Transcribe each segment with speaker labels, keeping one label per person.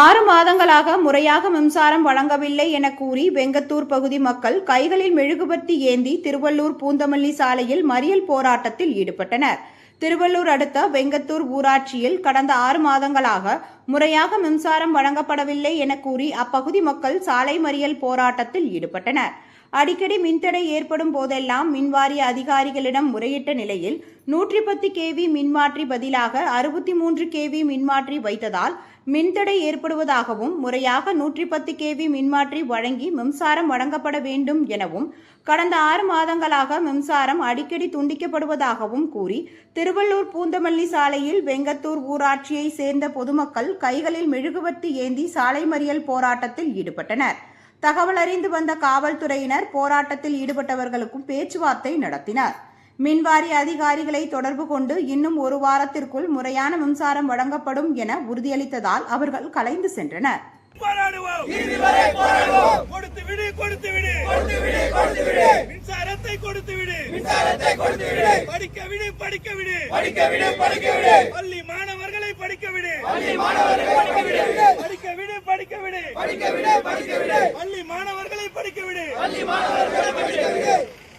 Speaker 1: ஆறு மாதங்களாக முறையாக மின்சாரம் வழங்கவில்லை என கூறி வெங்கத்தூர் பகுதி மக்கள் கைகளில் மெழுகுபர்த்தி ஏந்தி திருவள்ளூர் பூந்தமல்லி சாலையில் மறியல் போராட்டத்தில் ஈடுபட்டனர். திருவள்ளூர் அடுத்த வெங்கத்தூர் ஊராட்சியில் கடந்த ஆறு மாதங்களாக முறையாக மின்சாரம் வழங்கப்படவில்லை என கூறி அப்பகுதி மக்கள் சாலை மறியல் போராட்டத்தில் ஈடுபட்டனர். அடிக்கடி மின்தடை ஏற்படும் போதெல்லாம் மின்வாரிய அதிகாரிகளிடம் முறையிட்ட நிலையில் நூற்றி பத்து கேவி மின்மாற்றி பதிலாக அறுபத்தி மூன்று கேவி மின்மாற்றி வைத்ததால் மின்தடை ஏற்படுவதாகவும் முறையாக நூற்றி பத்து கேவி மின்மாற்றி வழங்கி மின்சாரம் வழங்கப்பட வேண்டும் எனவும் கடந்த ஆறு மாதங்களாக மின்சாரம் அடிக்கடி துண்டிக்கப்படுவதாகவும் கூறி திருவள்ளூர் பூந்தமல்லி சாலையில் வெங்கத்தூர் ஊராட்சியை சேர்ந்த பொதுமக்கள் கைகளில் மெழுகுவர்த்தி ஏந்தி சாலை மறியல் போராட்டத்தில் ஈடுபட்டனர். தகவல் அறிந்து வந்த காவல்துறையினர் போராட்டத்தில் ஈடுபட்டவர்களுக்கும் பேச்சுவார்த்தை நடத்தினர். மின்வாரிய அதிகாரிகளை தொடர்பு கொண்டு இன்னும் ஒரு வாரத்திற்குள் முறையான மின்சாரம் வழங்கப்படும் என உறுதியளித்ததால் அவர்கள் கலைந்து சென்றனர்.
Speaker 2: போராடுவோம். இறுதி வரை போராடுவோம். கொடுத்து விடு கொடுத்து விடு. கொடுத்து விடு கொடுத்து விடு. மின்சாரத்தை கொடுத்து விடு. மின்சாரத்தை கொடுத்து விடு. படிக்க விடு படிக்க விடு. படிக்க விடு படிக்க விடு. பள்ளி படிக்க விடு. பள்ளி மாணவர்களை படிக்க விடு. படிக்க விடு படிக்க விடு. படிக்க விடு படிக்க விடு. பள்ளி மாணவர்களை படிக்க விடு. பள்ளி மாணவர்களை படிக்க விடு.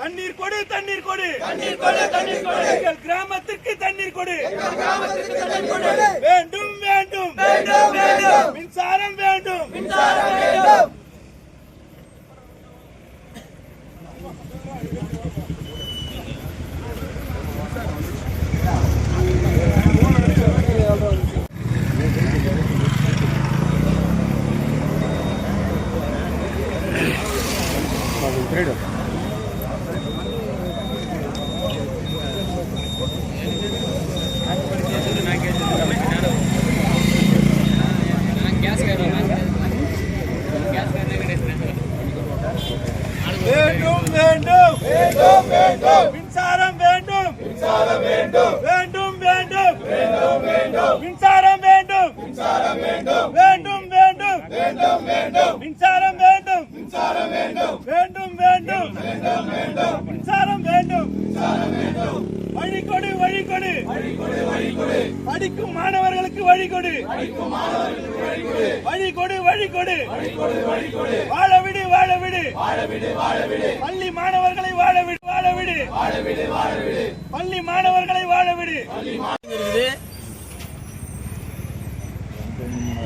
Speaker 2: தண்ணீர் கொடு தண்ணீர் கொடு. தண்ணீர் கொடு தண்ணீர் கொடு. எங்கள் கிராமத்திற்கு தண்ணீர் கொடு. எங்கள் கிராமத்திற்கு தண்ணீர் கொடு வேண்டும் வேண்டும் வேண்டும் வேண்டும் மின்சாரம் வேண்டும் மின்சாரம் வேண்டும் வேண்டும் வேண்டும். வேண்டும் வேண்டும். மின்சாரம் வேண்டும். மின்சாரம் வேண்டும். வேண்டும் வேண்டும். வேண்டும் வேண்டும். மின்சாரம் வேண்டும். மின்சாரம் வேண்டும். வேண்டும் வேண்டும். வேண்டும் வேண்டும். மின்சாரம் வேண்டும். மின்சாரம் வேண்டும் வேண்டும். வேண்டும் மின்சாரம் வேண்டும். மின்சாரம் வேண்டும் வழி கொடு வழி கொடு வழி கொடு வழி கொடு படிக்கும் மாணவர்களுக்கு வழி கொடு படிக்கும் மாணவர்களுக்கு வழி கொடு வழி கொடு வழி கொடு வழி கொடு வழி கொடு வாழ விடு வாழ விடு. வாழ விடு வாழ விடு பள்ளி மாணவர்களை வாழ விடு வாழ விடு. வாழ விடு வாழ விடு பள்ளி மாணவர்களை வாழ விடு.
Speaker 3: இருக்குது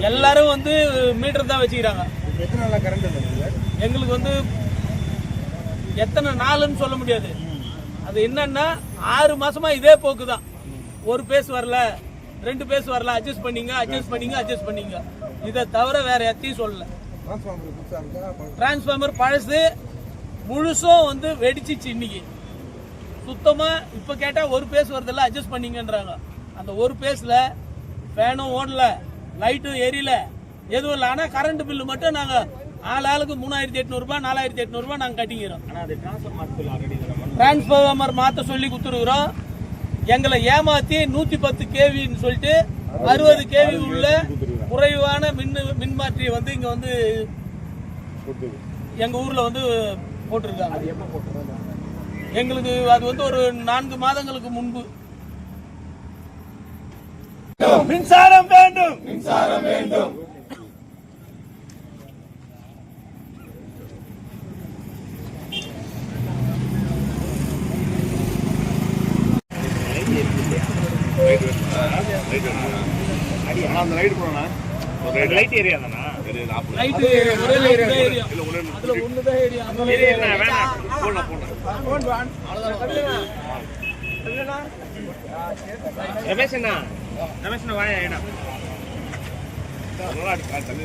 Speaker 3: எல்லாரும் வந்து மீட்டர் தான் வச்சுக்கிறாங்க. எங்களுக்கு வந்து எத்தனை நாளுன்னு சொல்ல முடியாது. அது என்னன்னா ஆறு மாசமா இதே போக்கு தான் ஒரு பேஸ் வரல ரெண்டு பேஸ் வரல அட்ஜஸ்ட் பண்ணீங்க அட்ஜஸ்ட் பண்ணீங்க அட்ஜஸ்ட் பண்ணீங்க. இதை தவிர வேற எத்தையும் சொல்லல. டிரான்ஸ்ஃபார்மர் பழசு. முழுசும் வந்து வெடிச்சிச்சு இன்னைக்கு. சுத்தமா இப்ப கேட்டா ஒரு பேஸ் வருதுல்ல அட்ஜஸ்ட் பண்ணீங்கன்றாங்க. அந்த ஒரு பேஸ்ல ஃபேனும் ஓடல லைட்டும் எரியல எதுவும் இல்லை. ஆனா கரண்ட் பில்லு மட்டும் நாங்க ஆள் ஆளுக்கு மூணாயிரத்தி எட்நூறு ரூபாய் நாலாயிரத்தி எட்நூறு ரூபாய் நாங்க கட்டிக்கிறோம். டிரான்ஸ்ஃபார்மர் மாத்த சொல்லி கொடுத்துருக்குறோம். எங்களை ஏமாத்தி நூத்தி பத்து கேவின்னு சொல்லிட்டு அறுபது கேவி உள்ள குறைவான மின் மின்மாற்றி வந்து இங்க வந்து எங்க ஊர்ல வந்து போட்டிருக்காங்க? எங்களுக்கு அது வந்து ஒரு நான்கு மாதங்களுக்கு முன்பு.
Speaker 2: மின்சாரம் வேண்டும். மின்சாரம் வேண்டும்.
Speaker 4: அந்த லைட் போனா லைட் ஏரியா தானா?
Speaker 3: லைட் ஒரே தான் ஏரியா அதுல ஒண்ணுதான் ஏரியா
Speaker 4: போடலாம் போடலாம். ரமேஷ் அண்ணா ரமேஷ் அண்ணா வாயா ஏடா நல்லா இருக்கு தண்ணி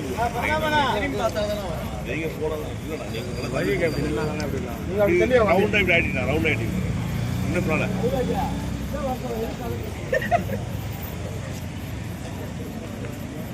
Speaker 4: நீங்க போடலாம் இல்லடா நீங்க வழி கேட்பீங்க ரவுண்ட் ஆயிட்டு ஆயிட்டீங்க ரவுண்ட் ஆயிட்டீங்க இன்னும்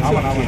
Speaker 4: ஆமாம் ஆமாம்